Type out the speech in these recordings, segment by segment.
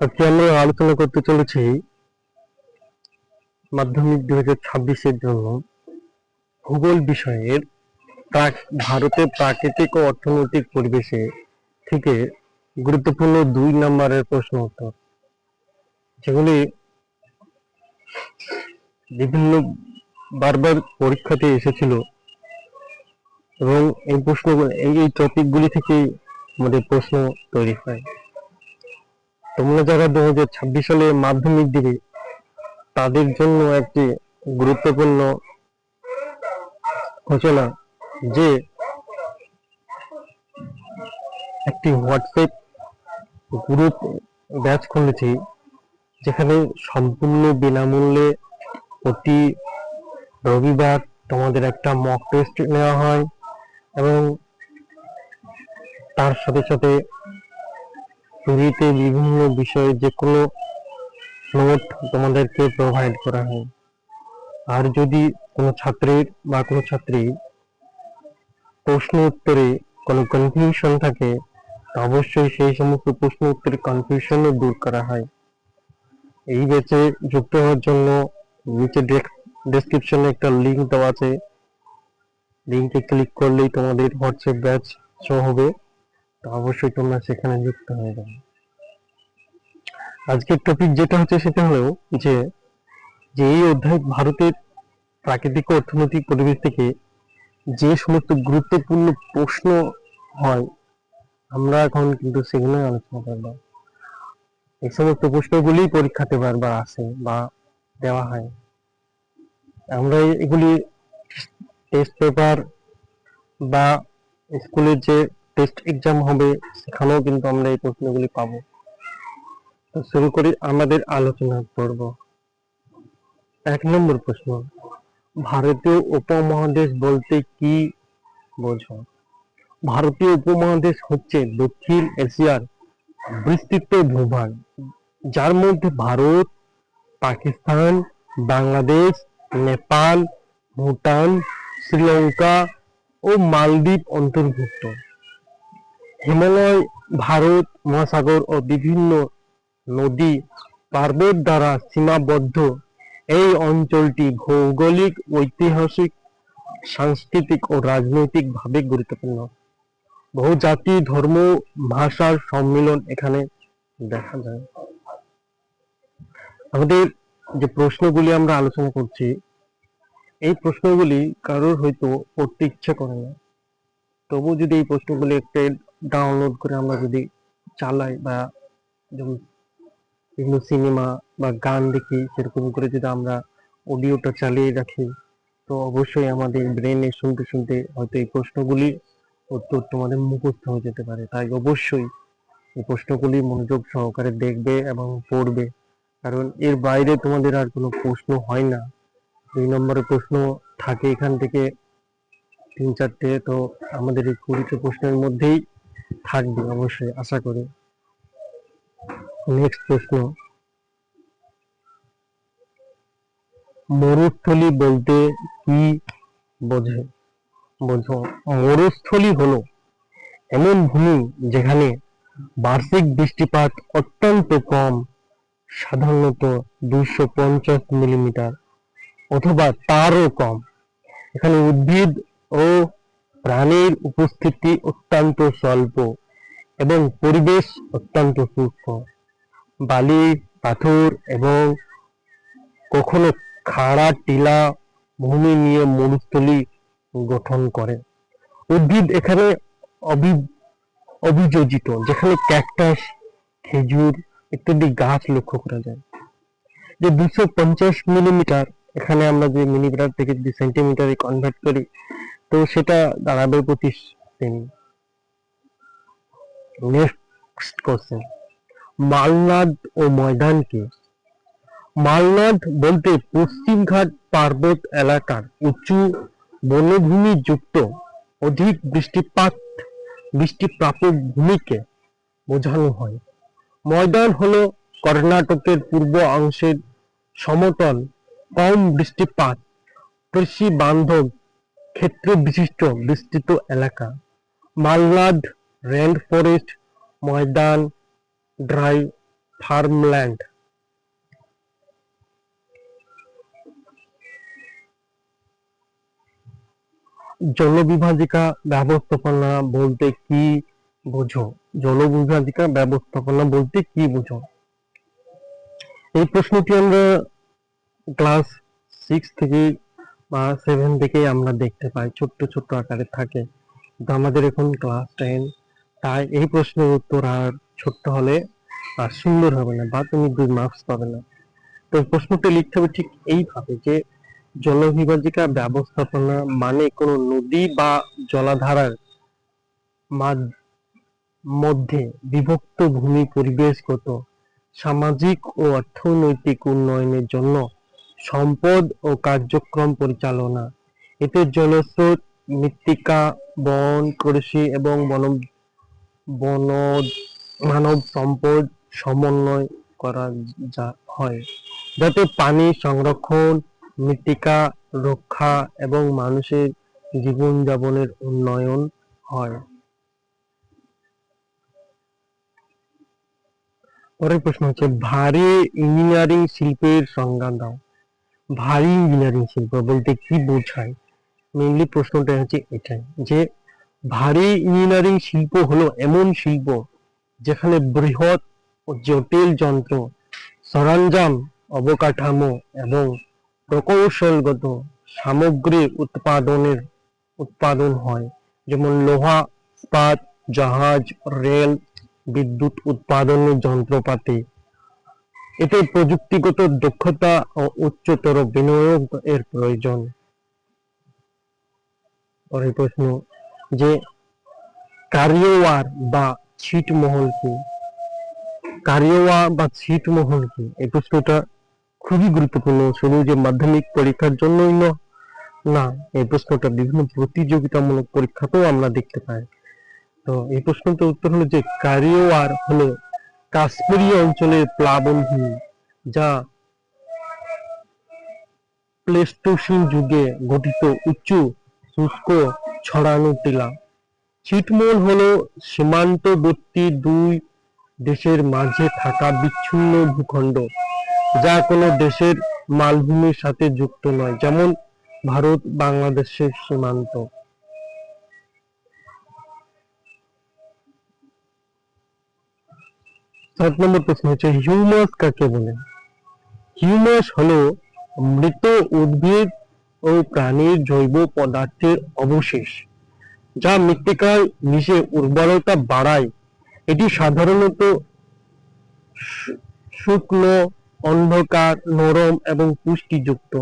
আজকে আমরা আলোচনা করতে চলেছি মাধ্যমিক দুই হাজার ছাব্বিশের জন্য ভূগোল বিষয়ের ভারতের প্রাকৃতিক ও অর্থনৈতিক পরিবেশে থেকে গুরুত্বপূর্ণ দুই নম্বরের প্রশ্ন উত্তর, যেগুলি বিভিন্ন বারবার পরীক্ষাতে এসেছিল এবং এই প্রশ্নগুলো এই এই টপিকগুলি থেকেই আমাদের প্রশ্ন তৈরি হয়। তোমরা যারা দু ছাব্বিশ সালে মাধ্যমিক দিবে, তাদের জন্য একটি গুরুত্বপূর্ণ ঘোষণা যে একটি হোয়াটসঅ্যাপ গ্রুপ ব্যাচ খুলেছি, যেখানে সম্পূর্ণ বিনামূল্যে প্রতি রবিবার তোমাদের একটা মক টেস্ট নেওয়া হয় এবং তার সাথে সাথে ফ্রিতে বিভিন্ন বিষয়ে যে কোনো নোট তোমাদেরকে প্রোভাইড করা হয়। আর যদি কোনো ছাত্রের বা কোনো ছাত্রী প্রশ্ন উত্তরে কোনো কনফিউশন থাকে অবশ্যই সেই সমস্ত প্রশ্ন উত্তরের কনফিউশনও দূর করা হয়। এই ব্যাচে যুক্ত হওয়ার জন্য নিচে ডেসক্রিপশনে একটা লিঙ্ক দেওয়া আছে। লিংকে ক্লিক করলেই তোমাদের হোয়াটসঅ্যাপ ব্যাচ শো হবে। তো অবশ্যই তোমরা সেখানে যুক্ত হয়ে যাবে। আজকের টপিক যেটা হচ্ছে সেটা হলো যে যে এই অধ্যায় ভারতের প্রাকৃতিক অর্থনৈতিক পরিবেশ থেকে যে সমস্ত গুরুত্বপূর্ণ প্রশ্ন হয়, আমরা এখন কিন্তু সেগুলো আলোচনা করব। এই সমস্ত প্রশ্নগুলি পরীক্ষাতে বারবার আসে বা দেওয়া হয়। আমরা এগুলি টেস্ট পেপার বা স্কুলের যে টেস্ট এক্সাম হবে, সেখানেও কিন্তু আমরা এই প্রশ্নগুলি পাবো। তো শুরু করি, আমাদের আলোচনা পর্ব। এক নম্বর প্রশ্ন, ভারতীয় উপমহাদেশ বলতে কি বোঝো? ভারতীয় উপমহাদেশ হচ্ছে দক্ষিণ এশিয়ার বিস্তৃত ভূভাগ, যার মধ্যে ভারত, পাকিস্তান, বাংলাদেশ, নেপাল, ভুটান, শ্রীলঙ্কা ও মালদ্বীপ অন্তর্ভুক্ত। হিমালয়, ভারত, মহাসাগর ও বিভিন্ন নদী পার্বত দ্বারা সীমাবদ্ধ। এই অঞ্চলটি ভৌগোলিক, ঐতিহাসিক, সাংস্কৃতিক ও রাজনৈতিকভাবে গুরুত্বপূর্ণ। বহু জাতি ধর্ম, ভাষার সম্মিলন এখানে দেখা যায়। আমাদের যে প্রশ্নগুলি আমরা আলোচনা করছি, এই প্রশ্নগুলি কারোর হয়তো পড়তে ইচ্ছে করে না। তবু যদি এই প্রশ্নগুলি একটা ডাউনলোড করে আমরা যদি চালাই বা যেমন বিভিন্ন সিনেমা বা গান দেখি, সেরকম করে যদি আমরা অডিওটা চালিয়ে রাখি, তো অবশ্যই আমাদের ব্রেনে শুনতে শুনতে হয়তো এই প্রশ্নগুলি উত্তর তোমাদের মুখস্থ হয়ে যেতে পারে। তাই অবশ্যই এই প্রশ্নগুলি মনোযোগ সহকারে দেখবে এবং পড়বে। কারণ এর বাইরে তোমাদের আর কোনো প্রশ্ন হয় না। দুই নম্বরের প্রশ্ন থাকে এখান থেকে তিন চারটে, তো আমাদের এই কুড়িটা প্রশ্নের মধ্যেই থাকবে, অবশ্যই, আশা করি। নেক্সট প্রশ্ন। মরুস্থলী বলতে কি বোঝে? বোঝো, মরুস্থলী হলো এমন ভূমি যেখানে বার্ষিক বৃষ্টিপাত অত্যন্ত কম, সাধারণত দুইশো পঞ্চাশ মিলিমিটার, অথবা তারও কম। এখানে উদ্ভিদ ও প্রাণীর উপস্থিতি অত্যন্ত স্বল্প এবং পরিবেশ অত্যন্ত সূক্ষ্ম। বালি, পাথর এবং কখনো খাড়া টিলা ভূমি নিয়ে মরুস্থলী গঠন করে। উদ্ভিদ এখানে অভিযোজিত, যেখানে ক্যাকটাস, খেজুর ইত্যাদি গাছ লক্ষ্য করা যায়। যে দুশো পঞ্চাশ মিলিমিটার, এখানে আমরা যে মিলিমিটার থেকে যদি সেন্টিমিটারে কনভার্ট করি তো সেটা দাঁড়াবে পঁচিশ সেমি নেক্সট কোশ্চেন মালনাদ ও ময়দান কি? মালনাদ বলতে পশ্চিমঘাট পার্বত এলাকার উঁচু বনভূমি যুক্ত অধিক বৃষ্টিপাত বৃষ্টিপ্রাপ্য ভূমিকে বোঝানো হয়। ময়দান হলো কর্ণাটকের পূর্ব অংশের সমতল, কম বৃষ্টিপাত কৃষি বান্ধব ক্ষেত্র বিশিষ্ট বিস্তৃত এলাকা। Malnad rain forest, Maidan, dry farmland. জলবিভাজিকা ব্যবস্থাপনা বলতে কি বোঝো? জলবিভাজিকা ব্যবস্থাপনা বলতে কি বোঝো? এই প্রশ্নটি আমরা ক্লাস সিক্স থেকে বা সেভেন থেকেই আমরা দেখতে পাই, ছোট্ট ছোট্ট আকারে থাকে। কিন্তু আমাদের এখন ক্লাস টেন তাই এই প্রশ্নের উত্তর আর ছোট্ট হলে আর সুন্দর হবে না বা তুমি দুই মার্কস পাবে না। তো প্রশ্নটা লিখতে হবে ঠিক এইভাবে যে জলবিভাজিকা ব্যবস্থাপনা মানে কোনো নদী বা জলাধারার মধ্যে বিভক্ত ভূমি পরিবেশগত, সামাজিক ও অর্থনৈতিক উন্নয়নের জন্য সম্পদ ও কার্যক্রম পরিচালনা। এতে জলস্রোত, মৃত্তিকা, বন, কৃষি এবং বন বন, মানব সম্পদ সমন্বয় করা যা হয়। যাতে পানি সংরক্ষণ, মৃত্তিকা রক্ষা এবং মানুষের জীবনযাপনের উন্নয়ন হয়। পরের প্রশ্ন হচ্ছে, ভারী ইঞ্জিনিয়ারিং শিল্পের সংজ্ঞা দাও। ভারী ইঞ্জিনিয়ারিং শিল্প বলতে কি বোঝায়? মেইনলি প্রশ্নটা হচ্ছে এটাই, যে ভারী ইঞ্জিনিয়ারিং শিল্প হলো এমন শিল্প যেখানে বৃহৎ ও জটিল যন্ত্র, সরঞ্জাম, অবকাঠামো এবং প্রকৌশলগত সামগ্রী উৎপাদনের উৎপাদন হয়। যেমন লোহা ইস্পাত জাহাজ, রেল, বিদ্যুৎ উৎপাদনের যন্ত্রপাতি এতে প্রযুক্তিগত দক্ষতা ও উচ্চতর বিনিয়োগ এর প্রয়োজন। পরের প্রশ্ন, যে কারিওয়ার বা ছিটমহল কি? কারিওয়া বা ছিটমহল কি? এই প্রশ্নটা খুবই গুরুত্বপূর্ণ। শুধু যে মাধ্যমিক পরীক্ষার জন্যই ন- না, এই প্রশ্নটা বিভিন্ন প্রতিযোগিতামূলক পরীক্ষাতেও আমরা দেখতে পাই। তো এই প্রশ্নটার উত্তর হলো যে কারিওয়ার হলো কাশ্মীরীয় অঞ্চলের প্লাবনভূমি যা প্লেস্টোসিন যুগে গঠিত উঁচু শুষ্ক ছড়ানো টিলা। ছিটমহল হলো সীমান্তবর্তী দুই দেশের মাঝে থাকা বিচ্ছিন্ন ভূখণ্ড, যা কোনো দেশের মালভূমির সাথে যুক্ত নয়, যেমন ভারত বাংলাদেশের সীমান্ত। সাত নম্বর প্রশ্ন হচ্ছে, হিউমাস কাকে বলে? হিউমাস হলো মৃত উদ্ভিদ ও প্রাণীর জৈব পদার্থের অবশেষ, যা মৃত্তিকায় মিশে উর্বরতা বাড়ায়। এটি সাধারণত শুকনো, অন্ধকার, নরম এবং পুষ্টিযুক্ত।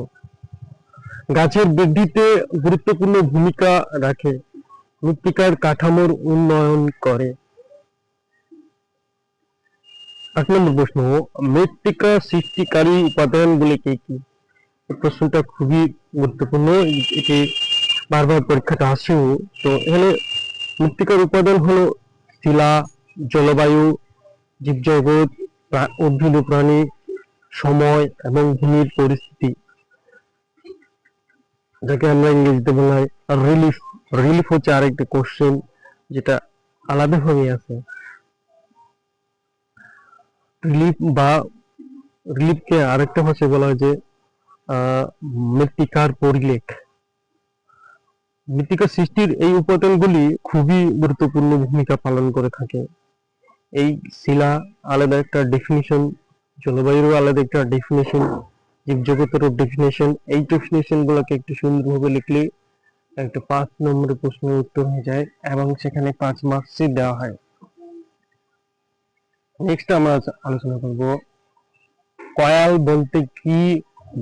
গাছের বৃদ্ধিতে গুরুত্বপূর্ণ ভূমিকা রাখে, মৃত্তিকার কাঠামোর উন্নয়ন করে। আট নম্বর প্রশ্ন, মৃত্তিকা সৃষ্টিকারী উপাদানগুলি কি এই প্রশ্নটা খুবই গুরুত্বপূর্ণ, এটি বারবার পরীক্ষাটা আসেও। তো এখানে মৃত্তিকার উপাদান হলো শিলা, জলবায়ু, জীবজগৎ উদ্ভিদ প্রাণী, সময় এবং ভূমির পরিস্থিতি, যাকে আমরা ইংরেজিতে বলা হয় রিলিফ রিলিফ হচ্ছে আরেকটা কোশ্চেন যেটা আলাদাভাবে আছে। রিলিফ বা রিলিফকে আরেকটা ভাষায় বলা হয় যে মৃত্তিকার পরিলেখ। মৃত্তিকা সৃষ্টির এই উপাদানগুলি খুবই গুরুত্বপূর্ণ ভূমিকা পালন করে থাকে। এই শিলা আলাদা একটা ডেফিনিশন জলবায়ুরও আলাদা একটা ডেফিনেশন জীবজগতেরও ডেফিনেশন এই ডেফিনেশন গুলোকে একটু সুন্দরভাবে লিখলে একটা পাঁচ নম্বরের প্রশ্নের উত্তর হয়ে যায় এবং সেখানে পাঁচ মার্কসই দেওয়া হয়। নেক্সট আমরা আলোচনা করব কয়াল বলতে কি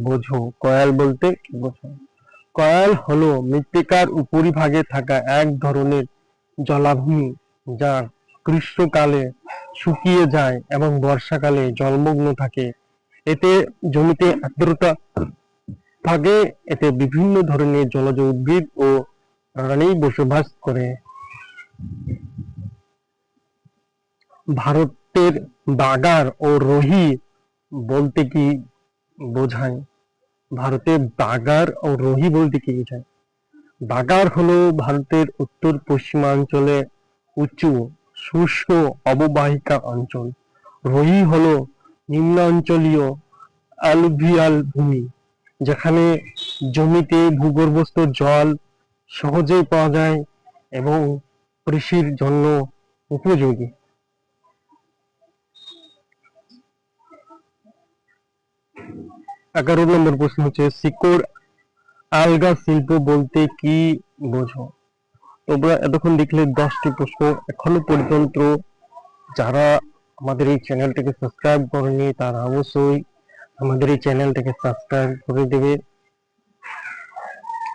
বোঝো? কয়াল বলতে কি বোঝো? কয়াল হলো মৃত্তিকার উপরিভাগে থাকা এক ধরনের জলাভূমি যা গ্রীষ্মকালে শুকিয়ে যায় এবং বর্ষাকালে জলমগ্ন থাকে। এতে জমিতে আর্দ্রতা থাকে, এতে বিভিন্ন ধরনের জলজ উদ্ভিদ ও প্রাণী বসবাস করে। ভারতের বাগার ও রোহি বলতে কি বোঝায়? ভারতে বাগার ও রোহি বলতে কি বোঝায়? বাগার হলো ভারতের উত্তর পশ্চিমাঞ্চলে উঁচু, শুষ্ক, অববাহিকা অঞ্চল। রহি হলো নিম্নাঞ্চলীয় অ্যালুভিয়াল ভূমি, যেখানে জমিতে ভূগর্ভস্থ জল সহজেই পাওয়া যায় এবং কৃষির জন্য উপযোগী। এগারো নম্বর প্রশ্ন হচ্ছে, শিকড় আলগা শিল্প বলতে কি বোঝো? তোমরা এতক্ষণ দেখলে দশটি প্রশ্ন, এখনও পর্যন্ত যারা আমাদের এই চ্যানেলটিকে সাবস্ক্রাইব করেনি, তারা অবশ্যই আমাদের এই চ্যানেলটিকে সাবস্ক্রাইব করে দেবে।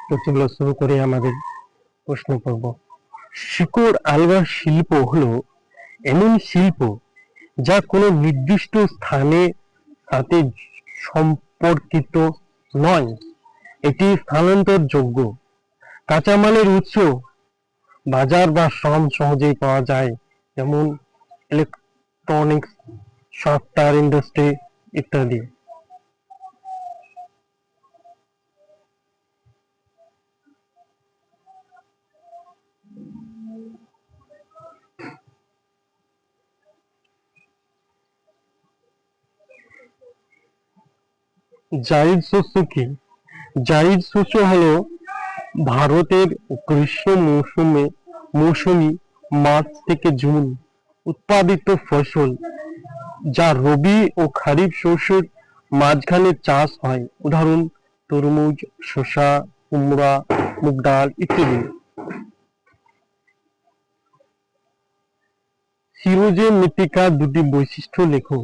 তো শুরু করে আমাদের প্রশ্ন করব শিকড় আলগা শিল্প হলো এমন শিল্প যা কোনো নির্দিষ্ট স্থানে সাথে সম্পর্কিত নয়। এটি স্থানান্তর যোগ্য কাঁচামালের উৎস বাজার বা শ্রম সহজেই পাওয়া যায়, যেমন ইলেকট্রনিক্স সফটওয়্যার ইন্ডাস্ট্রি ইত্যাদি। জায়িদ শস্য কি? জায়িদ শস্য হলো ভারতের গ্রীষ্ম মৌসুমে মৌসুমি মার্চ থেকে জুন উৎপাদিত ফসল, যা রবি ও খারিফ শস্যের মাঝখানে চাষ হয়। উদাহরণ, তরমুজ, শসা, কুমড়া, মুগ ডাল ইত্যাদি। সিরোজের মৃত্তিকার দুটি বৈশিষ্ট্য লেখো।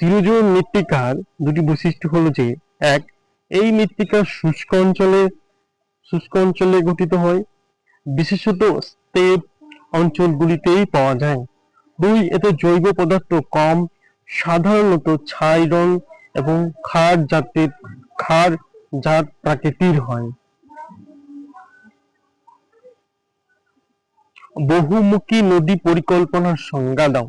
সিরোজের মৃত্তিকার দুটি বৈশিষ্ট্য হলো যে, এক, এই মৃত্তিকা শুষ্ক অঞ্চলে শুষ্ক অঞ্চলে গঠিত হয়। বিশেষত স্টেপ অঞ্চলগুলিতেই পাওয়া যায়। দুই, এতে জৈব পদার্থ কম, সাধারণত ছাই রং এবং ক্ষার জাতের ক্ষার জাত প্রাকৃতির হয়। বহুমুখী নদী পরিকল্পনার সংজ্ঞা দাও।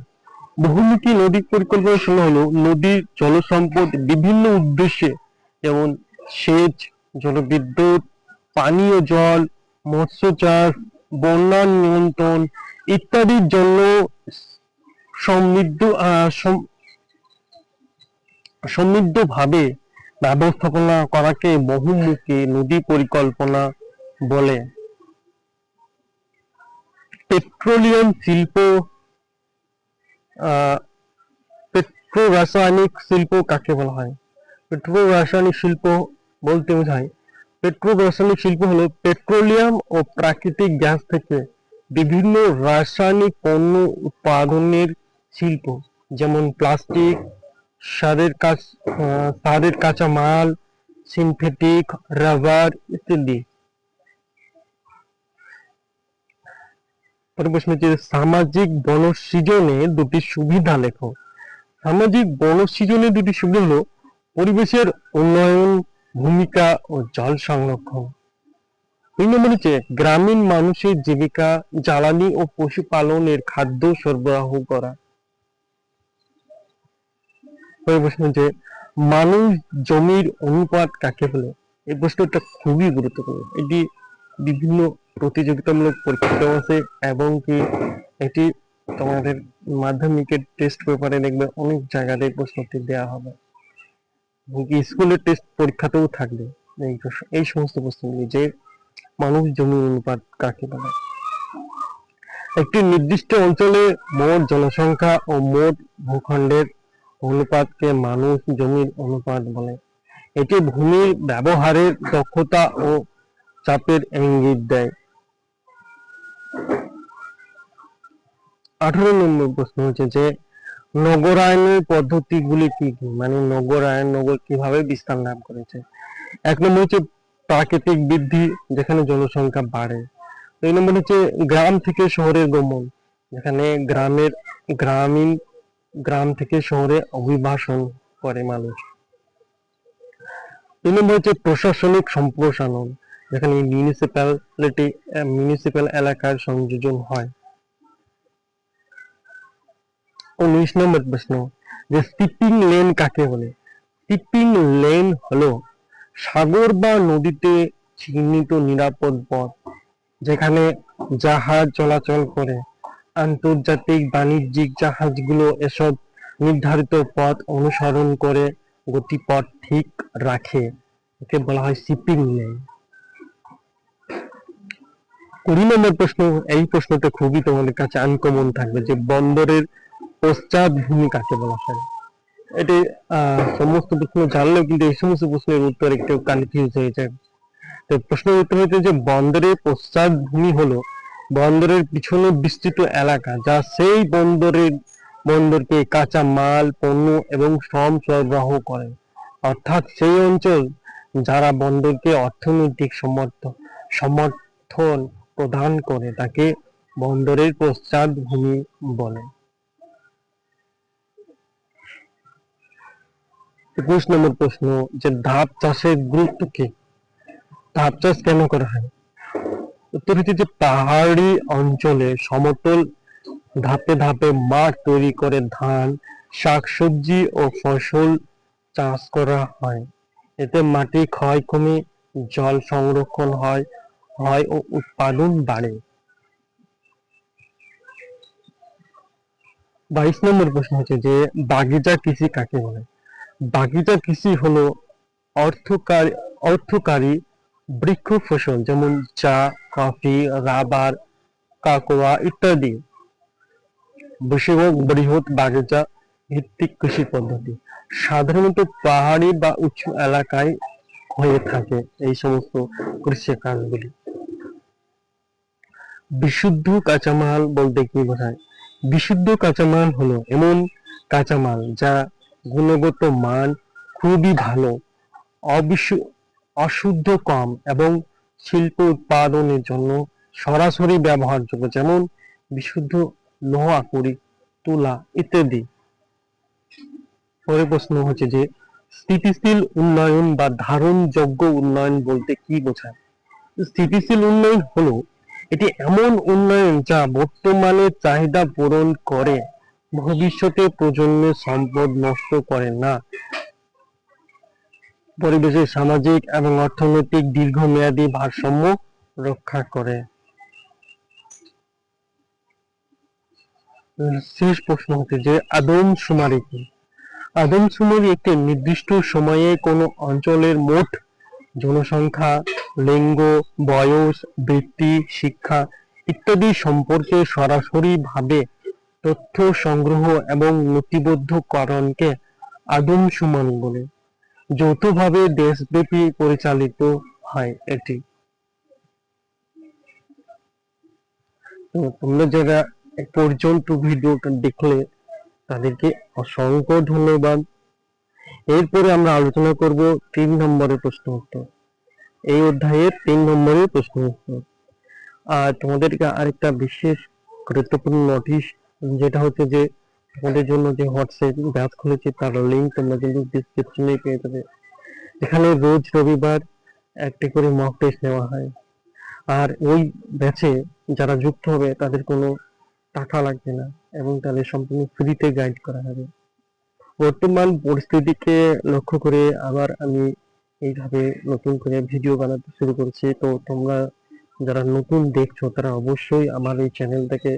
বহুমুখী নদী পরিকল্পনা সংজ্ঞা হলো নদীর জলসম্পদ বিভিন্ন উদ্দেশ্যে, যেমন সেচ, জলবিদ্যুৎ পানীয় জল, মৎস্য চাষ, বন্যা নিয়ন্ত্রণ ইত্যাদির জন্য সমৃদ্ধ সমৃদ্ধভাবে ব্যবস্থাপনা করাকে বহুমুখী নদী পরিকল্পনা বলে। পেট্রোলিয়াম শিল্প পেট্রো রাসায়নিক শিল্প কাকে বলা হয়? পেট্রো রাসায়নিক শিল্প বলতে বোঝায় পেট্রো রাসায়নিক শিল্প হলো পেট্রোলিয়াম ও প্রাকৃতিক গ্যাস থেকে বিভিন্ন রাসায়নিক পণ্য উৎপাদনের শিল্প, যেমন প্লাস্টিক, সারের কাজ সারের কাঁচা মাল সিনথেটিক, রাবার ইত্যাদি। পরের প্রশ্ন হচ্ছে, সামাজিক বনসৃজনে দুটি সুবিধা লেখো। সামাজিক বনসৃজনে দুটি সুবিধা হলো, পরিবেশের উন্নয়ন, ভূমিকা ও জল সংরক্ষণ। দুই নম্বর হচ্ছে, গ্রামীণ মানুষের জীবিকা, জ্বালানি ও পশুপালনের খাদ্য সরবরাহ করা। প্রশ্ন হচ্ছে, মানুষ জমির অনুপাত কাকে বলে? এই প্রশ্নটা খুবই গুরুত্বপূর্ণ। এটি বিভিন্ন প্রতিযোগিতামূলক পরীক্ষা আছে এবং কি এটি তোমাদের মাধ্যমিকের টেস্ট পেপারে দেখবে অনেক জায়গাতে প্রশ্নটি দেওয়া হবে। স্কুলের টেস্ট পরীক্ষাতেও থাকবে এই সমস্ত প্রশ্নগুলি যে মানুষ জমির অনুপাত কাকে বলে। একটি নির্দিষ্ট অঞ্চলে মোট জনসংখ্যা ও মোট ভূখণ্ডের অনুপাতকে মানুষ জমির অনুপাত বলে। এটি ভূমির ব্যবহারের দক্ষতা ও চাপের ইঙ্গিত দেয়। আঠারো নম্বর প্রশ্ন হচ্ছে যে নগরায়নের পদ্ধতিগুলি কি কি? মানে নগরায়ন নগর কীভাবে বিস্তার লাভ করেছে? এক নম্বর হচ্ছে প্রাকৃতিক বৃদ্ধি, যেখানে জনসংখ্যা বাড়ে। দুই নম্বর হচ্ছে গ্রাম থেকে শহরের গমন, যেখানে গ্রামের গ্রামীণ গ্রাম থেকে শহরে অভিবাসন করে মানুষ। তিন নম্বর হচ্ছে প্রশাসনিক সম্প্রসারণ যেখানে মিউনিসিপ্যালিটি মিউনিসিপ্যাল এলাকার সংযোজন হয়। উনিশ নম্বর প্রশ্ন, যে স্টিপিং লেন কাকে বলে? স্টিপিং লেন হলো সাগর বা নদীতে চিহ্নিত নিরাপদ পথ, যেখানে জাহাজ চলাচল করে, আন্তর্জাতিক বাণিজ্যিক জাহাজগুলো এসব নির্ধারিত পথ অনুসরণ করে গতিপথ ঠিক রাখে, একে বলা হয় শিপিং লেন কুড়ি নম্বর প্রশ্ন, এই প্রশ্নটা খুবই তোমাদের কাছে আনকমন থাকবে যে বন্দরের পশ্চাৎভূমি কাকে বলা হয়। এটি সমস্ত প্রশ্ন জানলেও কিন্তু এই সমস্ত প্রশ্নের উত্তর একটু কনফিউজ হয়ে যায়। তো প্রশ্নের উত্তর হচ্ছে যে বন্দরের পশ্চাৎভূমি হলো বন্দরের পিছনে বিস্তৃত এলাকা, যা সেই বন্দরের, বন্দরকে কাঁচা মাল, পণ্য এবং শ্রম সরবরাহ করে। অর্থাৎ সেই অঞ্চল যারা বন্দরকে অর্থনৈতিক সমর্থন সমর্থন প্রদান করে, তাকে বন্দরের পশ্চাৎভূমি বলে। একুশ নম্বর প্রশ্ন, যে ধাপ চাষের গুরুত্ব কি? ধাপ চাষ কেন করা হয়? উত্তর যে পাহাড়ি অঞ্চলে সমতল ধাপে ধাপে মাঠ তৈরি করে ধান, শাকসবজি ও ফসল চাষ করা হয়। এতে মাটি ক্ষয় কমে জল সংরক্ষণ হয় হয় ও উৎপাদন বাড়ে। বাইশ নম্বর প্রশ্ন হচ্ছে যে, বাগিচা কৃষি কাকে বলে? বাগিচা কৃষি হলো অর্থকারী অর্থকারী বৃক্ষ ফসল, যেমন চা, কফি, রাবার, কাকোয়া ইত্যাদি। বেশিরভাগ বৃহৎ বাগিচা ভিত্তিক কৃষি পদ্ধতি। সাধারণত পাহাড়ি বা উঁচু এলাকায় হয়ে থাকে এই সমস্ত কৃষি কাজগুলি বিশুদ্ধ কাঁচামাল বলতে কি বোঝায়? বিশুদ্ধ কাঁচামাল হলো এমন কাঁচামাল যা গুণগত মান খুবই ভালো, অবিশু, অশুদ্ধ কম এবং শিল্প উৎপাদনের জন্য সরাসরি ব্যবহারযোগ্য, যেমন বিশুদ্ধ লোহা কুড়ি, তুলা ইত্যাদি। পরের প্রশ্ন হচ্ছে যে, স্থিতিশীল উন্নয়ন বা ধারণযোগ্য উন্নয়ন বলতে কি বোঝায়? স্থিতিশীল উন্নয়ন হলো এটি এমন উন্নয়ন যা বর্তমানে চাহিদা পূরণ করে, ভবিষ্যতে প্রজন্মের সম্পদ নষ্ট করে না। পরিবেশের সামাজিক এবং অর্থনৈতিক দীর্ঘমেয়াদী ভারসাম্য রক্ষা করে। শেষ প্রশ্ন হচ্ছে যে আদমশুমারি কি? আদমশুমারি একটি নির্দিষ্ট সময়ে কোনো অঞ্চলের মোট জনসংখ্যা, লিঙ্গ, বয়স, বৃত্তি, শিক্ষা ইত্যাদি সম্পর্কে সরাসরি ভাবে তথ্য সংগ্রহ এবং নথিবদ্ধকরণকে আদমশুমারি বলে। যৌথভাবে দেশব্যাপী পরিচালিত হয় এটি। তো তোমরা যারা পর্যন্ত ভিডিওটা দেখলে, তাদেরকে অসংখ্য ধন্যবাদ। এরপরে আমরা আলোচনা করব তিন নম্বরের প্রশ্ন উত্তর। এই অধ্যায়ের তিন নম্বরের প্রশ্ন উত্তর। আর তোমাদেরকে আরেকটা বিশেষ গুরুত্বপূর্ণ নোটিশ যেটা হচ্ছে যে তোমাদের জন্য যে হোয়াটসঅ্যাপ ব্যাচ খুলেছি, তার লিঙ্ক তোমরা কিন্তু ডিসক্রিপশনে পেয়ে যাবে। এখানে রোজ রবিবার একটি করে মক টেস্ট নেওয়া হয়। আর ওই ব্যাচে যারা যুক্ত হবে, তাদের কোনো টাকা লাগবে না এবং তাদের সম্পূর্ণ ফ্রিতে গাইড করা হবে। বর্তমান পরিস্থিতিকে লক্ষ্য করে আবার আমি এইভাবে নতুন করে ভিডিও বানাতে শুরু করছি। তো তোমরা যারা নতুন দেখছ, তারা অবশ্যই আমার এই চ্যানেলটাকে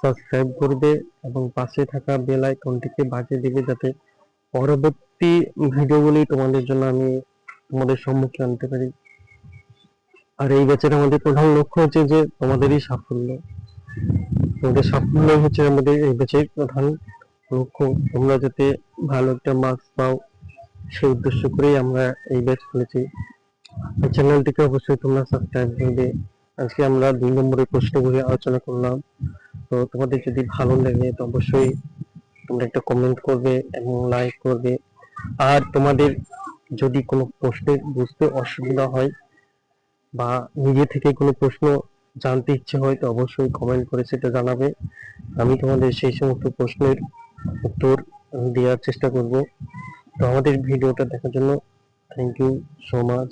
সাবস্ক্রাইব করবে এবং পাশে থাকা বেল আইকনটিকে বাজিয়ে দিবে যাতে পরবর্তী ভিডিওগুলি তোমাদের জন্য আমি তোমাদের সম্মুখে আনতে পারি। আর এই ব্যাচের আমাদের প্রধান লক্ষ্য হচ্ছে যে তোমাদেরই সাফল্য। তোমাদের সাফল্য হচ্ছে আমাদের এই ব্যাচের প্রধান তোমরা যাতে ভালো একটা মার্কস পাও সেই উদ্দেশ্য করেই আমরা এই ব্যাচ খুলেছি। চ্যানেলটিকে অবশ্যই তোমরা সাবস্ক্রাইব করবে। আজকে আমরা দুই নম্বরের প্রশ্নগুলি আলোচনা করলাম। তো তোমাদের যদি ভালো লাগে তো অবশ্যই তোমরা একটা কমেন্ট করবে এবং লাইক করবে। আর তোমাদের যদি কোনো প্রশ্নের বুঝতে অসুবিধা হয় বা নিজে থেকে কোনো প্রশ্ন জানতে ইচ্ছে হয় তো অবশ্যই কমেন্ট করে সেটা জানাবে। আমি তোমাদের সেই সমস্ত প্রশ্নের উত্তর দেওয়ার চেষ্টা করব। তো আমাদের ভিডিওটা দেখার জন্য থ্যাংক ইউ সো মাচ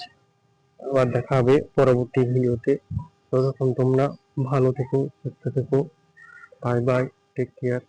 আবার দেখা হবে পরবর্তী ভিডিওতে। ততক্ষণ তোমরা ভালো থেকো, সুস্থ থেকো। Bye bye take care